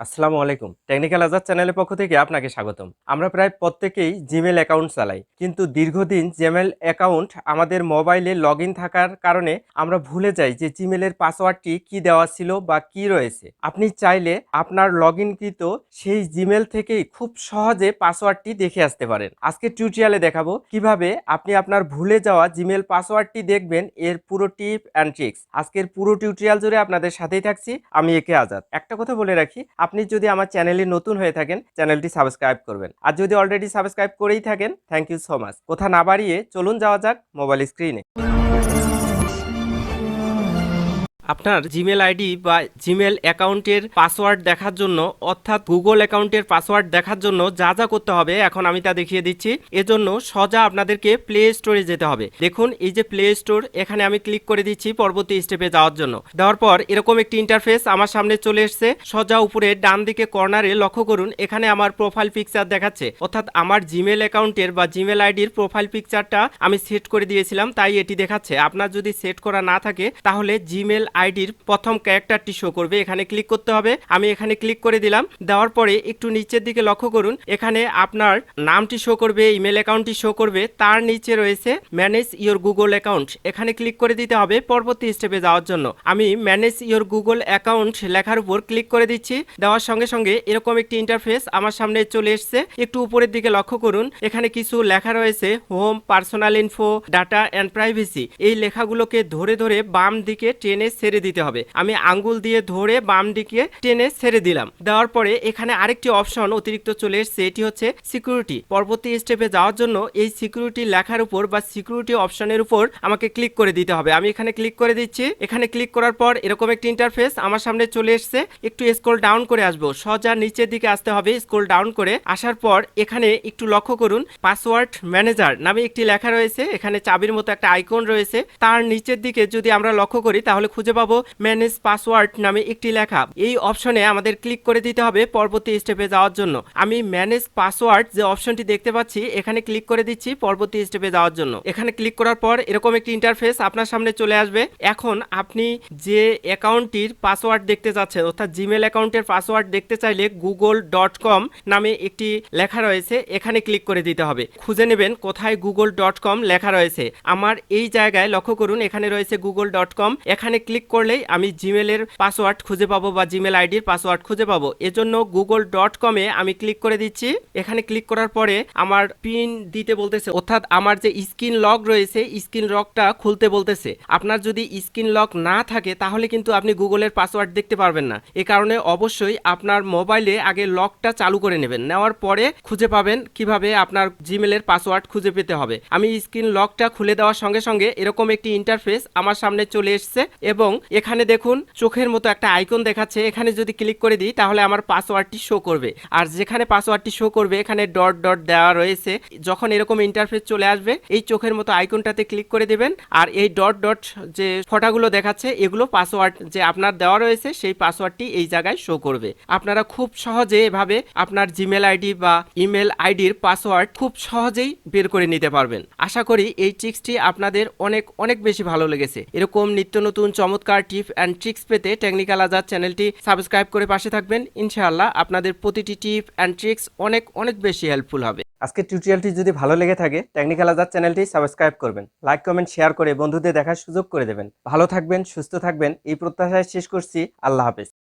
আসসালামু আলাইকুম। টেকনিক্যাল আজাদ চ্যানেলের পক্ষ থেকে আপনাকে স্বাগতম। আমরা প্রায় প্রত্যেকেই জিমেল অ্যাকাউন্ট চালাই। কিন্তু দীর্ঘদিন জিমেল অ্যাকাউন্ট আমাদের মোবাইলে লগ থাকার কারণে আমরা ভুলে যাই যে জিমেলের পাসওয়ার্ডটি কি দেওয়া ছিল বা কি রয়েছে। আপনি চাইলে আপনার লগ ইনকৃত সেই জিমেল থেকেই খুব সহজে পাসওয়ার্ডটি দেখে আসতে পারেন। আজকে টিউটোরিয়ালে দেখাবো কীভাবে আপনি আপনার ভুলে যাওয়া জিমেল পাসওয়ার্ডটি দেখবেন এর পুরো টিপ অ্যান্ড ট্রিক্স। আজকের পুরো টিউটোরিয়াল জুড়ে আপনাদের সাথেই থাকছি, আমি একে আজাদ। একটা কথা বলে রাখি আপনি যদি আমার চ্যানেলে নতুন হয়ে থাকেন, চ্যানেলটি সাবস্ক্রাইব করবেন। আর যদি অলরেডি সাবস্ক্রাইব করেই থাকেন থ্যাংক ইউ সো মাচ কথা না বাড়িয়ে চলুন যাওয়া যাক মোবাইল স্ক্রিনে আপনার জিমেল আইডি বা জিমেল অ্যাকাউন্টের পাসওয়ার্ড দেখার জন্য, অর্থাৎ গুগল অ্যাকাউন্টের পাসওয়ার্ড দেখার জন্য যা যা করতে হবে, এখন আমি তা দেখিয়ে দিচ্ছি। এজন্য সজা আপনাদেরকে প্লে স্টোরে যেতে হবে। দেখুন, এই যে প্লে স্টোর এখানে আমি ক্লিক করে দিচ্ছি পরবর্তী স্টেপে যাওয়ার জন্য। দেওয়ার পর এরকম একটি ইন্টারফেস আমার সামনে চলে এসছে। সজা উপরে ডান দিকে কর্নারে লক্ষ্য করুন, এখানে আমার প্রোফাইল পিকচার দেখাচ্ছে। অর্থাৎ আমার জিমেল অ্যাকাউন্টের বা জিমেল আইডির প্রোফাইল পিকচারটা আমি সেট করে দিয়েছিলাম, তাই এটি দেখাচ্ছে। আপনার যদি সেট করা না থাকে, তাহলে জিমেল আইডির প্রথম ক্যারেক্টারটি শো করবে, এখানে ক্লিক করতে হবে। আমি এখানে ক্লিক করে দিলাম। দেওয়ার পরে একটু নিচের দিকে লক্ষ্য করুন। এখানে আপনার নামটি শো করবে ইমেল অ্যাকাউন্টটি শো করবে। তার নিচে রয়েছে ম্যানেজ ইওর গুগল অ্যাকাউন্ট এখানে ক্লিক করে দিতে হবে পরবর্তী স্টেপে যাওয়ার জন্য। আমি ম্যানেজ ইওর গুগল অ্যাকাউন্ট লেখার উপর ক্লিক করে দিচ্ছি। দেওয়ার সঙ্গে সঙ্গে এরকম একটি ইন্টারফেস আমার সামনে চলে এসছে। একটু উপরের দিকে লক্ষ্য করুন। এখানে কিছু লেখা রয়েছে home personal info data and privacy এই লেখাগুলোকে ধরে ধরে বাম দিকে টেনে ছেড়ে দিতে হবে। আমি আঙ্গুল দিয়ে ধরে বাম দিকে টেনে ছেড়ে দিলাম। দেওয়ার পরে এখানে আরেকটি অপশন অতিরিক্ত চলে এসছে, এটি হচ্ছে সিকিউরিটি পরবর্তী স্টেপে যাওয়ার জন্য এই সিকিউরিটি লেখার উপর বা সিকিউরিটি অপশনের উপর আমাকে ক্লিক করে দিতে হবে। আমি এখানে ক্লিক করে দিচ্ছি। এখানে ক্লিক করার পর এরকম একটি ইন্টারফেস আমার সামনে চলে এসছে। একটু স্ক্রল ডাউন করে আসব। সজা নিচের দিকে আসতে হবে স্ক্রল ডাউন করে আসার পর এখানে একটু লক্ষ্য করুন পাসওয়ার্ড ম্যানেজার নামে একটি লেখা রয়েছে। এখানে চাবির মতো একটা আইকন রয়েছে। তার নিচের দিকে যদি আমরা লক্ষ্য করি, তাহলে খুঁজে পাবো ম্যানেজ পাসওয়ার্ড নামে একটি লেখা। এই অপশনে আমাদের ক্লিক করে দিতে হবে পরবর্তী স্টেপে যাওয়ার জন্য। আমি ম্যানেজ পাসওয়ার্ড যে অপশনটি দেখতে পাচ্ছি, এখানে ক্লিক করে দিচ্ছি পরবর্তী স্টেপে যাওয়ার জন্য। এখানে ক্লিক করার পর এরকম একটি ইন্টারফেস আপনার সামনে চলে আসবে। এখন আপনি যে অ্যাকাউন্টটির পাসওয়ার্ড দেখতে চাচ্ছেন অর্থাৎ জিমেল অ্যাকাউন্টের পাসওয়ার্ড দেখতে চাইলে গুগল ডট কম নামে একটি লেখা রয়েছে, এখানে ক্লিক করে দিতে হবে। খুঁজে নেবেন কোথায় গুগল ডট কম লেখা রয়েছে। আমার এই জায়গায় লক্ষ্য করুন, এখানে রয়েছে গুগল ডট কম। এখানে ক্লিক করলেই আমি জিমেলের পাসওয়ার্ড খুঁজে পাবো বা জিমেল আইডির পাসওয়ার্ড খুঁজে পাবো। এজন্য গুগল ডট কমে আমি ক্লিক করে দিচ্ছি। এখানে ক্লিক করার পরে আমার পিন দিতে বলতেছে। অর্থাৎ আমার যে স্ক্রিন লক রয়েছে, স্ক্রিন লকটা খুলতে বলতেছে। আপনার যদি স্ক্রিন লক না থাকে, তাহলে কিন্তু আপনি গুগলের পাসওয়ার্ড দেখতে পারবেন না। এ কারণে অবশ্যই আপনার মোবাইলে আগে লকটা চালু করে নেবেন। নেওয়ার পরে খুঁজে পাবেন কীভাবে আপনার জিমেলের পাসওয়ার্ড খুঁজে পেতে হবে। আমি স্ক্রিন লকটা খুলে দেওয়ার সঙ্গে সঙ্গে এরকম একটি ইন্টারফেস আমার সামনে চলে এসছে এবং এখানে দেখুন, চোখের মতো একটা আইকন দেখাচ্ছে। এখানে যদি ক্লিক করে দিই, তাহলে আমার পাসওয়ার্ডটি শো করবে। আর যেখানে পাসওয়ার্ডটি শো করবে, এখানে ডট ডট দেওয়া রয়েছে। যখন এরকম ইন্টারফেস চলে আসবে, এই চোখের মতো আইকনটাতে ক্লিক করে দেবেন। আর এই ডট ডট যে ফটাগুলো দেখাচ্ছে, এগুলো পাসওয়ার্ড যে আপনার দেওয়া রয়েছে, সেই পাসওয়ার্ডটি এই জায়গায় শো করবে। আপনারা খুব সহজে এভাবে আপনার জিমেল আইডি বা ইমেল আইডির পাসওয়ার্ড খুব সহজেই বের করে নিতে পারবেন। আশা করি এই ট্রিক্সটি আপনাদের অনেক অনেক বেশি ভালো লেগেছে। এরকম নিত্য নতুন চমৎকার টিপ অ্যান্ড ট্রিক্স পেতে টেকনিক্যাল আজাদ চ্যানেলটি সাবস্ক্রাইব করে পাশে থাকবেন। ইনশাআল্লাহ আপনাদের প্রতিটি টিপ অ্যান্ড ট্রিক্স অনেক অনেক বেশি হেল্পফুল হবে। আজকে টিউটোরিয়ালটি যদি ভালো লেগে থাকে, টেকনিক্যাল আজাদ চ্যানেলটি সাবস্ক্রাইব করবেন। লাইক কমেন্ট শেয়ার করে বন্ধুদের দেখার সুযোগ করে দেবেন। ভালো থাকবেন, সুস্থ থাকবেন, এই প্রত্যাশায় শেষ করছি। আল্লাহ হাফেজ।